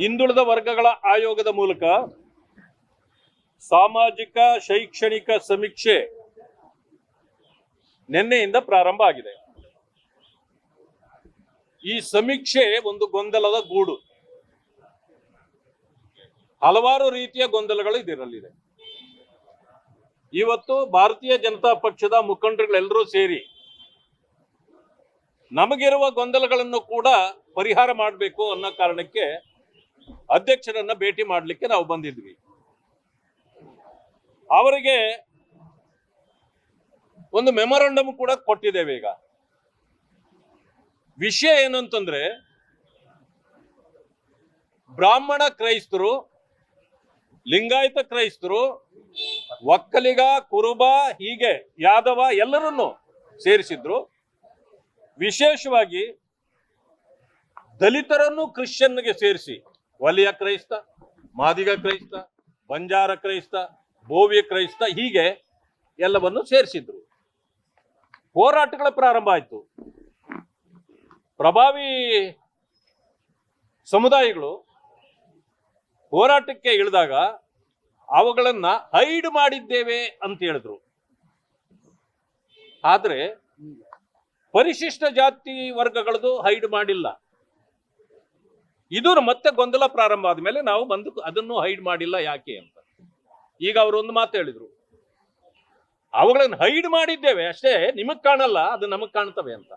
ಹಿಂದುಳಿದ ವರ್ಗಗಳ ಆಯೋಗದ ಮೂಲಕ ಸಾಮಾಜಿಕ, ಶೈಕ್ಷಣಿಕ ಸಮೀಕ್ಷೆ ನಿನ್ನೆಯಿಂದ ಪ್ರಾರಂಭ ಆಗಿದೆ. ಈ ಸಮೀಕ್ಷೆ ಒಂದು ಗೊಂದಲದ ಗೂಡು. ಹಲವಾರು ರೀತಿಯ ಗೊಂದಲಗಳು ಇದರಲ್ಲಿದೆ. ಇವತ್ತು ಭಾರತೀಯ ಜನತಾ ಪಕ್ಷದ ಮುಖಂಡರುಗಳೆಲ್ಲರೂ ಸೇರಿ ನಮಗಿರುವ ಗೊಂದಲಗಳನ್ನು ಕೂಡ ಪರಿಹಾರ ಮಾಡಬೇಕು ಅನ್ನೋ ಕಾರಣಕ್ಕೆ ಅಧ್ಯಕ್ಷರನ್ನ ಭೇಟಿ ಮಾಡಲಿಕ್ಕೆ ನಾವು ಬಂದಿದ್ವಿ. ಅವರಿಗೆ ಒಂದು ಮೆಮೊರಂಡಮ್ ಕೂಡ ಕೊಟ್ಟಿದ್ದೇವೆ ಈಗ. ವಿಷಯ ಏನಂತಂದ್ರೆ, ಬ್ರಾಹ್ಮಣ ಕ್ರೈಸ್ತರು, ಲಿಂಗಾಯತ ಕ್ರೈಸ್ತರು, ಒಕ್ಕಲಿಗ, ಕುರುಬ, ಹೀಗೆ ಯಾದವ ಎಲ್ಲರನ್ನು ಸೇರಿಸಿದ್ರು. ವಿಶೇಷವಾಗಿ ದಲಿತರನ್ನು ಕ್ರಿಶ್ಚಿಯನ್ಗೆ ಸೇರಿಸಿ. ವಲಯ ಕ್ರೈಸ್ತ, ಮಾದಿಗ ಕ್ರೈಸ್ತ, ಬಂಜಾರ ಕ್ರೈಸ್ತ, ಭೋವ್ಯ ಕ್ರೈಸ್ತ ಹೀಗೆ ಎಲ್ಲವನ್ನು ಸೇರಿಸಿದ್ರು. ಹೋರಾಟಗಳ ಪ್ರಾರಂಭ ಆಯಿತು. ಪ್ರಭಾವಿ ಸಮುದಾಯಗಳು ಹೋರಾಟಕ್ಕೆ ಇಳಿದಾಗ ಅವುಗಳನ್ನ ಹೈಡ್ ಮಾಡಿದ್ದೇವೆ ಅಂತ ಹೇಳಿದ್ರು. ಆದ್ರೆ ಪರಿಶಿಷ್ಟ ಜಾತಿ ವರ್ಗಗಳದು ಹೈಡ್ ಮಾಡಿಲ್ಲ. ಇದು ಮತ್ತೆ ಗೊಂದಲ ಪ್ರಾರಂಭ ಆದ್ಮೇಲೆ ನಾವು ಬಂದು ಅದನ್ನು ಹೈಡ್ ಮಾಡಿಲ್ಲ ಯಾಕೆ ಅಂತ. ಈಗ ಅವರು ಒಂದು ಮಾತು ಹೇಳಿದ್ರು. ಅವುಗಳನ್ನು ಹೈಡ್ ಮಾಡಿದ್ದೇವೆ ಅಷ್ಟೇ, ನಿಮಗ್ ಕಾಣಲ್ಲ, ಅದು ನಮಗ್ ಕಾಣ್ತವೆ ಅಂತ.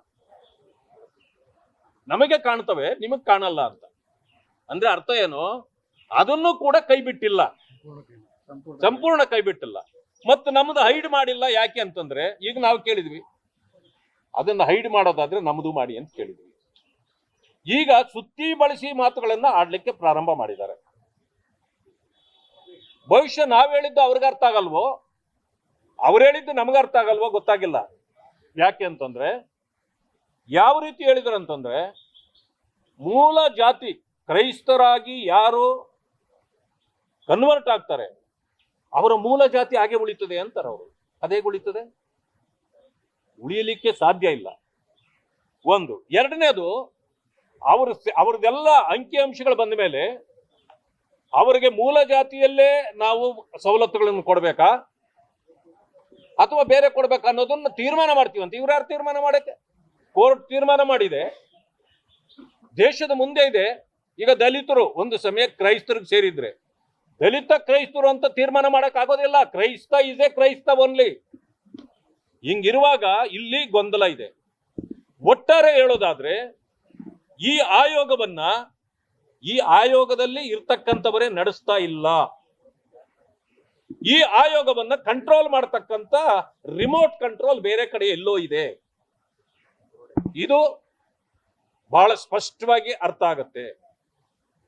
ನಮಗೆ ಕಾಣ್ತವೆ, ನಿಮಗ್ ಕಾಣಲ್ಲ ಅಂತ. ಅಂದ್ರೆ ಅರ್ಥ ಏನು? ಅದನ್ನು ಕೂಡ ಕೈ ಬಿಟ್ಟಿಲ್ಲ. ಸಂಪೂರ್ಣ ಕೈ ಬಿಟ್ಟಿಲ್ಲ. ಮತ್ತು ನಮ್ದು ಹೈಡ್ ಮಾಡಿಲ್ಲ ಯಾಕೆ ಅಂತಂದ್ರೆ, ಈಗ ನಾವು ಕೇಳಿದ್ವಿ. ಅದನ್ನ ಹೈಡ್ ಮಾಡೋದಾದ್ರೆ ನಮ್ದು ಮಾಡಿ ಅಂತ ಕೇಳಿದ್ವಿ. ಈಗ ಸುತ್ತಿ ಬಳಸಿ ಮಾತುಗಳನ್ನ ಆಡ್ಲಿಕ್ಕೆ ಪ್ರಾರಂಭ ಮಾಡಿದ್ದಾರೆ. ಭವಿಷ್ಯ ನಾವ್ ಹೇಳಿದ್ದು ಅವ್ರಿಗೆ ಅರ್ಥ ಆಗಲ್ವೋ? ಅವ್ರು ಹೇಳಿದ್ದು ನಮ್ಗೆ ಅರ್ಥ ಆಗಲ್ವೋ ಗೊತ್ತಾಗಿಲ್ಲ. ಯಾಕೆ ಅಂತಂದ್ರೆ, ಯಾವ ರೀತಿ ಹೇಳಿದ್ರು ಅಂತಂದ್ರೆ, ಮೂಲ ಜಾತಿ ಕ್ರೈಸ್ತರಾಗಿ ಯಾರು ಕನ್ವರ್ಟ್ ಆಗ್ತಾರೆ, ಅವರ ಮೂಲ ಜಾತಿ ಹಾಗೆ ಉಳಿತದೆ ಅಂತಾರೆ ಅವರು. ಅದೇ ಉಳಿತದೆ? ಉಳಿಯಲಿಕ್ಕೆ ಸಾಧ್ಯ ಇಲ್ಲ. ಒಂದು. ಎರಡನೇದು ಅವ್ರ ಅವ್ರದ್ದೆಲ್ಲ ಅಂಕಿಅಂಶಗಳು ಬಂದ ಮೇಲೆ ಅವರಿಗೆ ಮೂಲ ಜಾತಿಯಲ್ಲೇ ನಾವು ಸವಲತ್ತುಗಳನ್ನು ಕೊಡಬೇಕಾ? ಅಥವಾ ಬೇರೆ ಕೊಡ್ಬೇಕಾ ಅನ್ನೋದನ್ನ ತೀರ್ಮಾನ ಮಾಡ್ತೀವಂತ ಇವ್ರು ಯಾರು ತೀರ್ಮಾನ ಮಾಡಕ್ಕೆ? ಕೋರ್ಟ್ ತೀರ್ಮಾನ ಮಾಡಿದೆ. ದೇಶದ ಮುಂದೆ ಇದೆ. ಈಗ ದಲಿತರು ಒಂದು ಸಮಯ ಕ್ರೈಸ್ತರಿಗೆ ಸೇರಿದ್ರೆ, ದಲಿತ ಕ್ರೈಸ್ತರು ಅಂತ ತೀರ್ಮಾನ ಮಾಡಕ್ ಆಗೋದಿಲ್ಲ. ಕ್ರೈಸ್ತ ಇಸ್ ಎ ಕ್ರೈಸ್ತ ಓನ್ಲಿ ಹಿಂಗಿರುವಾಗ ಇಲ್ಲಿ ಗೊಂದಲ ಇದೆ. ಒಟ್ಟಾರೆ ಹೇಳೋದಾದ್ರೆ ಈ ಆಯೋಗವನ್ನ ಈ ಆಯೋಗದಲ್ಲಿ ಇರ್ತಕ್ಕಂಥವರೇ ನಡೆಸ್ತಾ ಇಲ್ಲ. ಈ ಆಯೋಗವನ್ನ ಕಂಟ್ರೋಲ್ ಮಾಡತಕ್ಕಂತ ರಿಮೋಟ್ ಕಂಟ್ರೋಲ್ ಬೇರೆ ಕಡೆ ಎಲ್ಲೋ ಇದೆ. ಇದು ಬಹಳ ಸ್ಪಷ್ಟವಾಗಿ ಅರ್ಥ ಆಗತ್ತೆ.